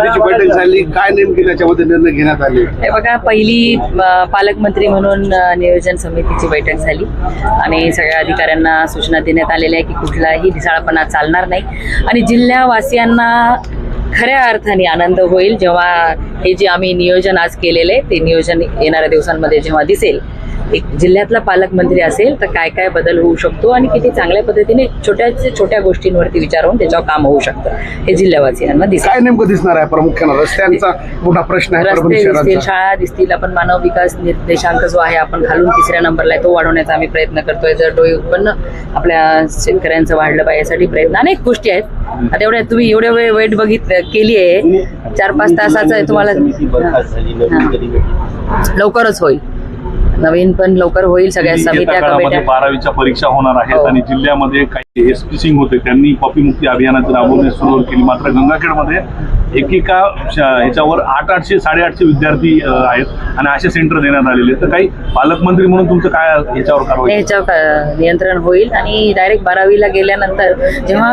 आली काय नेमकी त्याच्यामध्ये निर्णय घेण्यात आले? हे बघा पहिली अ, पालकमंत्री म्हणून अ, नियोजन समितीची बैठक झाली. आणि सगळ्या अधिकाऱ्यांना सूचना देण्यात आलेल्या आहे की कुठलाही ढिसाळपणा चालणार नाही. आणि जिल्ह्यावासियांना खऱ्या अर्थाने आनंद होईल जेव्हा हे जे आम्ही नियोजन आज केलेलं आहे ते नियोजन येणाऱ्या दिवसांमध्ये जेव्हा दिसेल एक जिल्ह्यातला पालकमंत्री असेल तर काय काय बदल होऊ शकतो आणि किती चांगल्या पद्धतीने छोट्या छोट्या गोष्टींवरती विचार होऊन त्याच्यावर काम होऊ शकतं. हे जिल्ह्यावासियांना दिसेल काय नेमकं दिसणार आहे प्रामुख्यानं रस्त्यांचा मोठा प्रश्न आहे रस्ते दिसतील शाळा दिसतील आपण मानव विकास निर्देशांक जो आहे आपण खालून तिसऱ्या नंबरला आहे तो वाढवण्याचा आम्ही प्रयत्न करतोय. जर डोळे उत्पन्न आपल्या शेतकऱ्यांचं वाढलं पाहिजे यासाठी प्रयत्न. अनेक गोष्टी आहेत. आता एवढ्या तुम्ही एवढ्या वेळ वेट बघित केली आहे. चार पाच तासाचं आहे तुम्हाला. हा. लवकरच होईल. नवीन पण लवकर होईल सगळ्या समित्या काळामध्ये बारावीच्या परीक्षा होणार आहेत हो. आणि जिल्ह्यामध्ये काही एस पी सिंग होते त्यांनी कॉपी मुक्ती अभियानाची राबवण्यास सुरुवात केली मात्र गंगाखेडमध्ये एकेका ह्याच्यावर आठ आठशे साडेआठशे विद्यार्थी आहेत आणि असे सेंटर देण्यात आलेले तर काही पालकमंत्री म्हणून तुमचं काय ह्याच्यावर कारवाई ह्याच्यावर नियंत्रण होईल आणि डायरेक्ट बारावीला गेल्यानंतर जेव्हा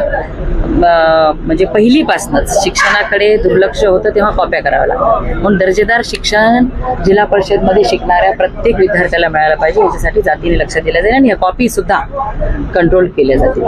म्हणजे पहिलीपासूनच शिक्षणाकडे दुर्लक्ष होतं तेव्हा कॉप्या कराव्या लागतात म्हणून दर्जेदार शिक्षण जिल्हा परिषदमध्ये शिकणाऱ्या प्रत्येक विद्यार्थ्याला मिळायला पाहिजे. याच्यासाठी जातीने लक्ष दिलं जाईल आणि ह्या कॉपी सुद्धा कंट्रोल केल्या जातील.